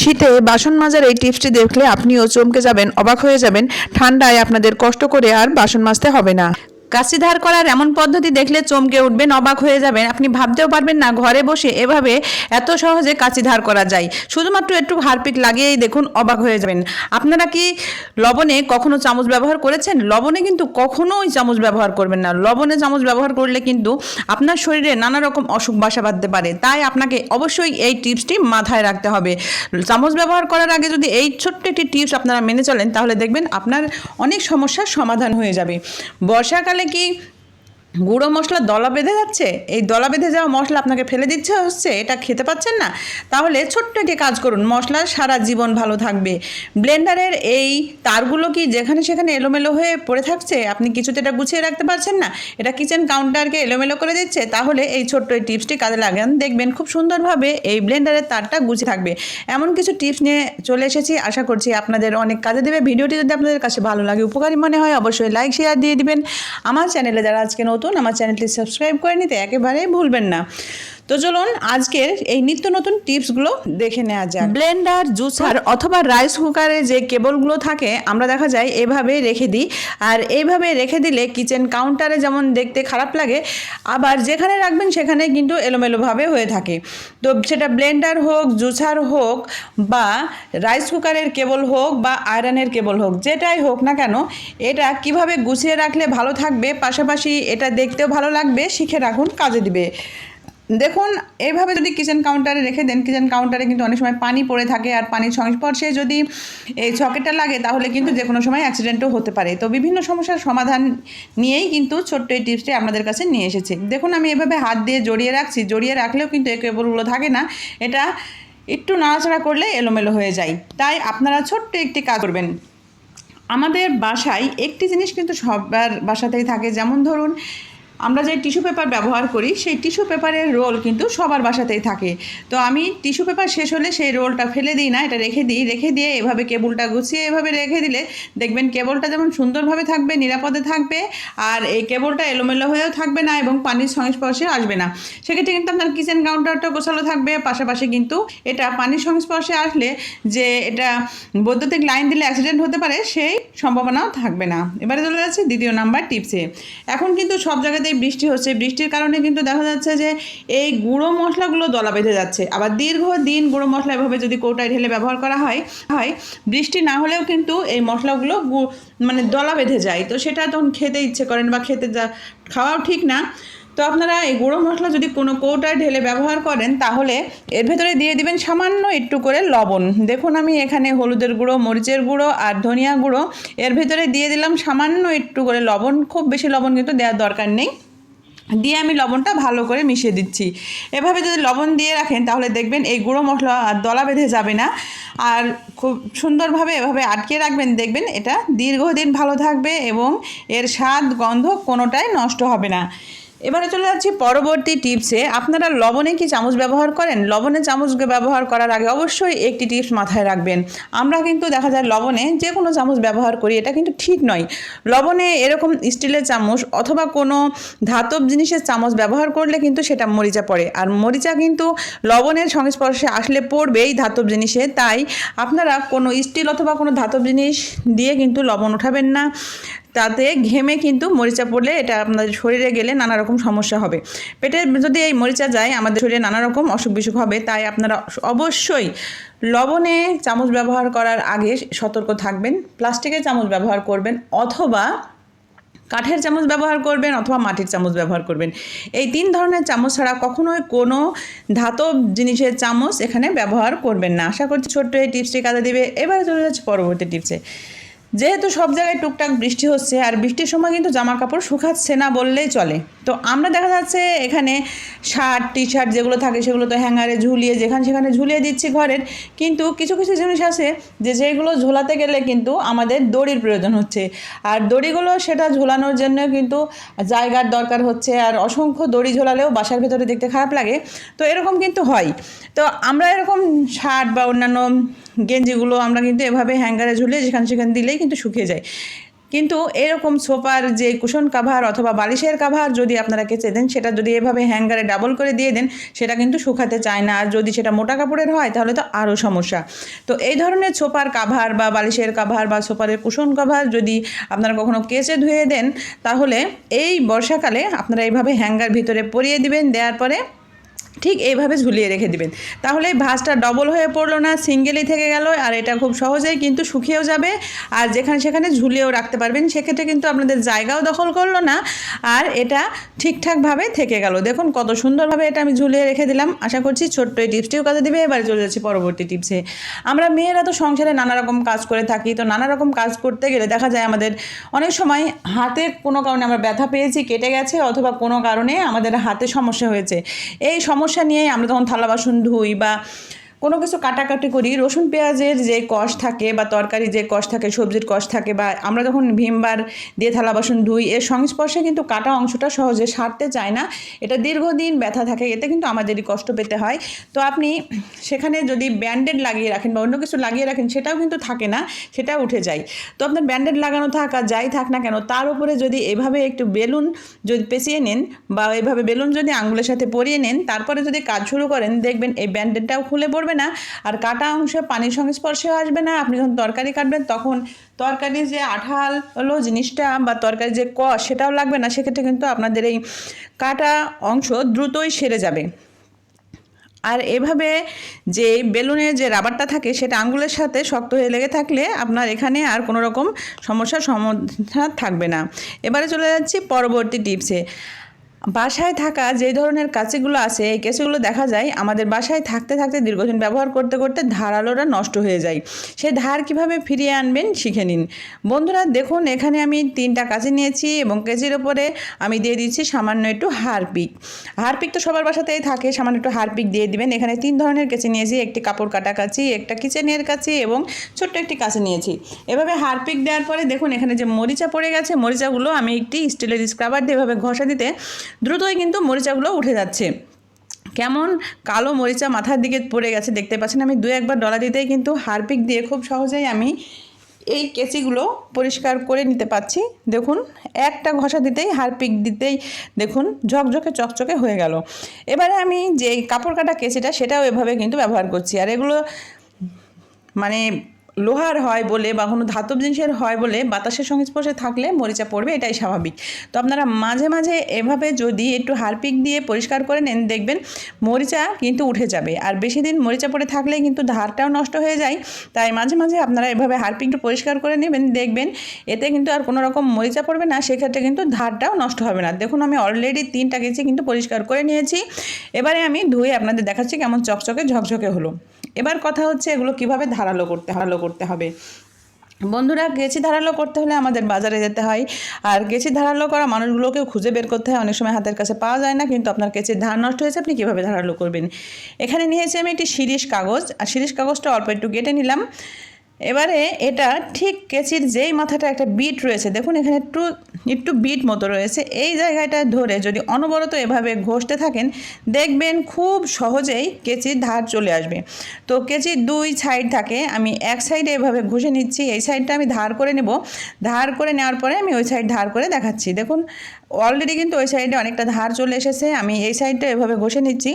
শীতে বাসন মাজার এই টিপসটি দেখলে আপনিও চমকে যাবেন, অবাক হয়ে যাবেন। ঠান্ডায় আপনাদের কষ্ট করে আর বাসন মাজতে হবে না। কাশি ধার করার এমন পদ্ধতি দেখলে চমকে উঠবেন, অবাক হয়ে যাবেন। আপনি ভাবতেও পারবেন না, ঘরে বসে এভাবে এত সহজে কাচি ধার করা যায়। শুধুমাত্র একটু হারপিক লাগিয়েই দেখুন, অবাক হয়ে যাবেন। আপনারা কি লবণে কখনো চামচ ব্যবহার করেছেন? লবণে কিন্তু কখনোই চামচ ব্যবহার করবেন না। লবণে চামচ ব্যবহার করলে কিন্তু আপনার শরীরে নানা রকম অসুখ বাসা বাঁধতে পারে। তাই আপনাকে অবশ্যই এই টিপসটি মাথায় রাখতে হবে। চামচ ব্যবহার করার আগে যদি এই ছোট্ট একটি টিপস আপনারা মেনে চলেন, তাহলে দেখবেন আপনার অনেক সমস্যার সমাধান হয়ে যাবে। বর্ষাকালে কি গুঁড়ো মশলা দলা বেঁধে যাচ্ছে? এই দলা বেঁধে যাওয়া মশলা আপনাকে ফেলে দিচ্ছে হচ্ছে? এটা খেতে পাচ্ছেন না? তাহলে ছোট্ট একটি কাজ করুন। মশলা সারা জীবন ভালো থাকবে। ব্লেন্ডারের এই তারগুলো কি যেখানে সেখানে এলোমেলো হয়ে পড়ে থাকছে? আপনি কিছুতে এটা গুছিয়ে রাখতে পারছেন না? এটা কিচেন কাউন্টারকে এলোমেলো করে দিচ্ছে? তাহলে এই ছোট্ট এই টিপসটি কাজে লাগান। দেখবেন খুব সুন্দরভাবে এই ব্লেন্ডারের তারটা গুছিয়ে থাকবে। এমন কিছু টিপস নিয়ে চলে এসেছি। আশা করছি আপনাদের অনেক কাজে দেবে। ভিডিওটি যদি আপনাদের কাছে ভালো লাগে, উপকারী মনে হয়, অবশ্যই লাইক শেয়ার দিয়ে দিবেন। আমার চ্যানেলে যারা আজকে নতুন আমার চ্যানেলটি সাবস্ক্রাইব করে নিতে একেবারেই ভুলবেন না। তো চলুন আজকের এই নিত্য নতুন টিপসগুলো দেখে নেওয়া যাক। ব্লেন্ডার জুসার অথবা রাইস কুকারে যে কেবলগুলো থাকে, আমরা দেখা যায় এভাবে রেখে দিই। আর এইভাবে রেখে দিলে কিচেন কাউন্টারে যেমন দেখতে খারাপ লাগে, আবার যেখানে রাখবেন সেখানে কিন্তু এলোমেলোভাবে হয়ে থাকে। তো সেটা ব্লেন্ডার হোক জুসার হোক বা রাইস কুকারের কেবল হোক বা আয়রনের কেবল হোক, যেটাই হোক না কেন, এটা কীভাবে গুছিয়ে রাখলে ভালো থাকবে, পাশাপাশি এটা দেখতেও ভালো লাগবে, শিখে রাখুন, কাজে দিবে। দেখুন, এভাবে যদি কিচেন কাউন্টারে রেখে দেন কিচেন কাউন্টারে কিন্তু অনেক সময় পানি পড়ে থাকে আর পানির সংস্পর্শে যদি এই সকেটটা লাগে, তাহলে কিন্তু যে কোনো সময় অ্যাক্সিডেন্টও হতে পারে। তো বিভিন্ন সমস্যার সমাধান নিয়েই কিন্তু ছোট্ট এই টিপসটি আপনাদের কাছে নিয়ে এসেছে। দেখুন, আমি এভাবে হাত দিয়ে জড়িয়ে রাখছি, জড়িয়ে রাখলেও কিন্তু এই কেবলগুলো থাকে না। এটা একটু নাড়াচাড়া করলে এলোমেলো হয়ে যায়। তাই আপনারা ছোট্ট একটি কাজ করবেন। আমাদের বাসায় একটি জিনিস কিন্তু সবার বাসাতেই থাকে। যেমন ধরুন আমরা যে টিস্যু পেপার ব্যবহার করি, সেই টিস্যু পেপারের রোল কিন্তু সবার বাসাতেই থাকে। তো আমি টিস্যু পেপার শেষ হলে সেই রোলটা ফেলে দিই না, এটা রেখে দিই, রেখে দিয়ে এভাবে কেবলটা গুছিয়ে এভাবে রেখে দিলে দেখবেন কেবলটা যেমন সুন্দরভাবে থাকবে, নিরাপদে থাকবে, আর এই কেবলটা এলোমেলো হয়েও থাকবে না এবং পানির সংস্পর্শে আসবে না। সেক্ষেত্রে কিন্তু আপনার কিচেন কাউন্টারটা গোছালো থাকবে, পাশাপাশি কিন্তু এটা পানির সংস্পর্শে আসলে যে এটা বৈদ্যুতিক লাইন দিলে অ্যাক্সিডেন্ট হতে পারে, সেই সম্ভাবনাও থাকবে না। এবারে চলে যাচ্ছে দ্বিতীয় নাম্বার টিপসে। এখন কিন্তু সব জায়গাতেই বৃষ্টি হচ্ছে, বৃষ্টির কারণে কিন্তু দেখা যাচ্ছে যে এই গুঁড়ো মশলাগুলো দলা বেঁধে যাচ্ছে। আবার দীর্ঘ দিন গুঁড়ো মশলা এভাবে যদি কৌটায় ঢেলে ব্যবহার করা হয় হয়, বৃষ্টি না হলেও কিন্তু এই মশলাগুলো মানে দলা বেঁধে যায়। তো সেটা তখন খেতে ইচ্ছে করেন বা খেতে যা খাওয়াও ঠিক না। তো আপনারা এই গুঁড়ো মশলা যদি কোনো কৌটায় ঢেলে ব্যবহার করেন, তাহলে এর ভেতরে দিয়ে দিবেন সামান্য একটু করে লবণ। দেখুন আমি এখানে হলুদের গুঁড়ো, মরিচের গুঁড়ো আর ধনিয়া গুঁড়ো, এর ভেতরে দিয়ে দিলাম সামান্য একটু করে লবণ। খুব বেশি লবণ কিন্তু দেওয়ার দরকার নেই। দিয়ে আমি লবণটা ভালো করে মিশিয়ে দিচ্ছি। এভাবে যদি লবণ দিয়ে রাখেন, তাহলে দেখবেন এই গুঁড়ো মশলা আর দলা বেঁধে যাবে না। আর খুব সুন্দরভাবে এভাবে আটকে রাখবেন, দেখবেন এটা দীর্ঘদিন ভালো থাকবে এবং এর স্বাদ, গন্ধ কোনোটাই নষ্ট হবে না। এবারে চলে যাচ্ছি পরবর্তী টিপসে। আপনারা লবণে কি চামচ ব্যবহার করেন? লবণে চামচ ব্যবহার করার আগে অবশ্যই একটি টিপস মাথায় রাখবেন। আমরা কিন্তু দেখা যায় লবণে যে কোনো চামচ ব্যবহার করি, এটা কিন্তু ঠিক নয়। লবণে এরকম স্টিলের চামচ অথবা কোনো ধাতব জিনিসের চামচ ব্যবহার করলে কিন্তু সেটা মরিচা পড়ে। আর মরিচা কিন্তু লবণের সংস্পর্শে আসলে পড়বে এই ধাতব জিনিসে। তাই আপনারা কোনো স্টিল অথবা কোনো ধাতব জিনিস দিয়ে কিন্তু লবণ উঠাবেন না। তাতে ঘেমে কিন্তু মরিচা পড়লে এটা আপনাদের শরীরে গেলে নানা রকম সমস্যা হবে। পেটে যদি এই মরিচা যায়, আমাদের শরীরে নানা রকম অসুখ বিসুখ হবে, তাই আপনারা অবশ্যই লবণে চামচ ব্যবহার করার আগে সতর্ক থাকবেন, প্লাস্টিকের চামচ ব্যবহার করবেন, অথবা কাঠের চামচ ব্যবহার করবেন, অথবা মাটির চামচ ব্যবহার করবেন। এই তিন ধরনের চামচ ছাড়া কখনোই কোনো ধাতব জিনিসের চামচ এখানে ব্যবহার করবেন না। আশা করছি ছোট্ট এই টিপসটি কাজে দিবে। এবারে চলে যাচ্ছে পরবর্তী টিপসে। যেহেতু সব জায়গায় টুকটাক বৃষ্টি হচ্ছে আর বৃষ্টির সময় কিন্তু জামা কাপড় শুকাচ্ছে না বললেই চলে। তো আমরা দেখা যাচ্ছে এখানে শার্ট টি শার্ট যেগুলো থাকে সেগুলো তো হ্যাঙ্গারে ঝুলিয়ে যেখানে সেখানে ঝুলিয়ে দিচ্ছি ঘরের। কিন্তু কিছু কিছু জিনিস আছে যে যেগুলো ঝোলাতে গেলে কিন্তু আমাদের দড়ির প্রয়োজন হচ্ছে। আর দড়িগুলো সেটা ঝোলানোর জন্য কিন্তু জায়গার দরকার হচ্ছে আর অসংখ্য দড়ি ঝোলালেও বাসার ভেতরে দেখতে খারাপ লাগে। তো এরকম কিন্তু হয়। তো আমরা এরকম শার্ট বা অন্যান্য গেঞ্জিগুলো আমরা কিন্তু এভাবে হ্যাঙ্গারে ঝুলিয়ে যেখানে সেখানে দিলেই কিন্তু শুকিয়ে যায়। কিন্তু এরকম সোফার যে কুশন কাভার অথবা বালিশের কাভার যদি আপনারা কেচে দেন, সেটা যদি এভাবে হ্যাঙ্গারে ডাবল করে দিয়ে দেন, সেটা কিন্তু শুকাতে চায় না। আর যদি সেটা মোটা কাপড়ের হয়, তাহলে তো আরও সমস্যা। তো এই ধরনের সোফার কাভার বা বালিশের কাভার বা সোফারের কুশন কাভার যদি আপনারা কখনো কেচে ধুয়ে দেন, তাহলে এই বর্ষাকালে আপনারা এইভাবে হ্যাঙ্গার ভিতরে পরিয়ে দিবেন। দেওয়ার পরে ঠিক এইভাবে ঝুলিয়ে রেখে দিবেন। তাহলে ভাঁজটা ডবল হয়ে পড়ল না, সিঙ্গেলই থেকে গেল আর এটা খুব সহজেই কিন্তু শুকিয়েও যাবে। আর যেখানে সেখানে ঝুলিয়েও রাখতে পারবেন, সেক্ষেত্রে কিন্তু আপনাদের জায়গাও দখল করল না আর এটা ঠিকঠাকভাবে থেকে গেল। দেখুন কত সুন্দরভাবে এটা আমি ঝুলিয়ে রেখে দিলাম। আশা করছি ছোট্ট এই টিপসটিও কাজে দিবে। এবারে চলে যাচ্ছি পরবর্তী টিপসে। আমরা মেয়েরা তো সংসারে নানা রকম কাজ করে থাকি, তো নানা রকম কাজ করতে গেলে দেখা যায় আমাদের অনেক সময় হাতে কোনো কারণে আমরা ব্যথা পেয়েছি, কেটে গেছে অথবা কোনো কারণে আমাদের হাতে সমস্যা হয়েছে। এই সমস্যা নিয়ে আমরা তখন থালা বাসন ধুই বা কোনো কিছু কাটাকাটি করি, রসুন, পেঁয়াজের যে কষ থাকে বা তরকারি যে কষ থাকে, সবজির কষ থাকে বা আমরা যখন ভীমবার দিয়ে থালা বাসন ধুই, এর সংস্পর্শে কিন্তু কাটা অংশটা সহজে সারতে চায় না। এটা দীর্ঘদিন ব্যথা থাকে, এতে কিন্তু আমাদেরই কষ্ট পেতে হয়। তো আপনি সেখানে যদি ব্যান্ডেড লাগিয়ে রাখেন বা অন্য কিছু লাগিয়ে রাখেন, সেটাও কিন্তু থাকে না সেটা উঠে যায়। তো আপনার ব্যান্ডেড লাগানো থাক আর যাই থাক না কেন, তার উপরে যদি এভাবে একটু বেলুন যদি পেঁচিয়ে নেন বা এভাবে বেলুন যদি আঙুলের সাথে পরিয়ে নেন, তারপরে যদি কাজ শুরু করেন, দেখবেন এই ব্যান্ডেডটাও খুলে পড়বে না। আর কাটা অংশে পানির সংস্পর্শে আসবে না। আপনি যখন তরকারি কাটবেন, তখন তরকারির যে আঠাল হলো জিনিসটা বা তরকারির যে কষ, সেটাও লাগবে না। সেক্ষেত্রে কিন্তু আপনাদের এই কাটা অংশ দ্রুতই সেরে যাবে। আর এভাবে যে বেলুনের যে রাবারটা থাকে, সেটা আঙ্গুলের সাথে শক্ত হয়ে লেগে থাকলে আপনার এখানে আর কোনো রকম সমস্যার সমাধান থাকবে না। এবারে চলে যাচ্ছি পরবর্তী টিপসে। বাসায় থাকা যে ধরনের কাঁচিগুলো আছে, এই কেঁচিগুলো দেখা যায় আমাদের বাসায় থাকতে থাকতে দীর্ঘদিন ব্যবহার করতে করতে ধারালোরা নষ্ট হয়ে যায়। সেই ধার কীভাবে ফিরিয়ে আনবেন শিখে নিন। বন্ধুরা, দেখুন, এখানে আমি তিনটা কাঁচি নিয়েছি এবং কেজির ওপরে আমি দিয়ে দিচ্ছি সামান্য একটু হারপিক। হারপিক তো সবার বাসাতেই থাকে, সামান্য একটু হারপিক দিয়ে দিবেন। এখানে তিন ধরনের কেচি নিয়েছি, একটি কাপড় কাটা কাঁচি, একটা কিচেনের কাঁচি এবং ছোট্ট একটি কাঁচি নিয়েছি। এভাবে হারপিক দেওয়ার পরে দেখুন, এখানে যে মরিচা পড়ে গেছে, মরিচাগুলো আমি একটি স্টিলের স্ক্রাবার দিয়ে এভাবে ঘষা দিতে দ্রুতই কিন্তু মরিচাগুলো উঠে যাচ্ছে। কেমন কালো মরিচা মাথার দিকে পড়ে গেছে দেখতে পাচ্ছেন? আমি দু একবার ডলা দিতেই কিন্তু হারপিক দিয়ে খুব সহজেই আমি এই কেচিগুলো পরিষ্কার করে নিতে পারছি। দেখুন, একটা ঘষা দিতেই, হারপিক দিতেই দেখুন ঝকঝকে চকচকে হয়ে গেল। এবারে আমি যে কাপড় কাটা কেচিটা, সেটাও এভাবে কিন্তু ব্যবহার করছি। আর এগুলো মানে লোহার হয় বলে বা কোনো ধাতব জিনিসের হয় বলে বাতাসের সংস্পর্শে থাকলে মরিচা পড়বে, এটাই স্বাভাবিক। তো আপনারা মাঝে মাঝে এভাবে যদি একটু হারপিক দিয়ে পরিষ্কার করে নেন, দেখবেন মরিচা কিন্তু উঠে যাবে। আর বেশি দিন মরিচা পড়ে থাকলে কিন্তু ধারটাও নষ্ট হয়ে যায়। তাই মাঝে মাঝে আপনারা এভাবে হারপিকটা পরিষ্কার করে নেবেন, দেখবেন এতে কিন্তু আর কোনো রকম মরিচা পড়বে না, সেক্ষেত্রে কিন্তু ধারটাও নষ্ট হবে না। দেখুন, আমি অলরেডি তিনটা কেজি কিন্তু পরিষ্কার করে নিয়েছি। এবারে আমি ধুয়ে আপনাদের দেখাচ্ছি কেমন চকচকে ঝকঝকে হলো। এবার কথা হচ্ছে এগুলো কীভাবে ধারালো করতে ধারালো করতে হবে। বন্ধুরা, গেছি ধারালো করতে হলে আমাদের বাজারে যেতে হয়। আর গেছি ধারালো করা মানুষগুলোকেও খুঁজে বের করতে হয়। অনেক সময় হাতের কাছে পাওয়া যায় না, কিন্তু আপনার কেচির ধার নষ্ট হয়েছে, আপনি কীভাবে ধারালো করবেন? এখানে নিয়েছি আমি একটি শিরিষ কাগজ। আর শিরিষ কাগজটা অল্প একটু কেটে নিলাম। এবারে এটা ঠিক কেচির যেই মাথাটা একটা বিট রয়েছে, দেখুন এখানে একটু একটু বিট মতো রয়েছে। এই জায়গাটা ধরে যদি অনবরত এভাবে ঘষতে থাকেন, দেখবেন খুব সহজেই কেচির ধার চলে আসবে। তো কেচির দুই সাইড থাকে, আমি এক সাইডে এভাবে ঘষে নিচ্ছি, এই সাইডটা আমি ধার করে নেব। ধার করে নেওয়ার পরে আমি ওই সাইড ধার করে দেখাচ্ছি। দেখুন অলরেডি কিন্তু ওই সাইডে অনেকটা ধার চলে এসেছে, আমি এই সাইডটা এভাবে ঘষে নিচ্ছি।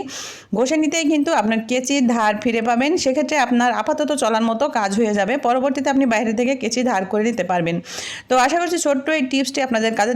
ঘষে নিতেই কিন্তু আপনার কেচির ধার ফিরে পাবেন, সেক্ষেত্রে আপনার আপাতত চলার মতো কাজ হয়ে যাবে। পরবর্তীতে আপনি বাইরে থেকে কেচি ধার করে নিতে পারবেন। তো আশা করছি ছোট্ট এই টিপসটি আপনাদের কাজে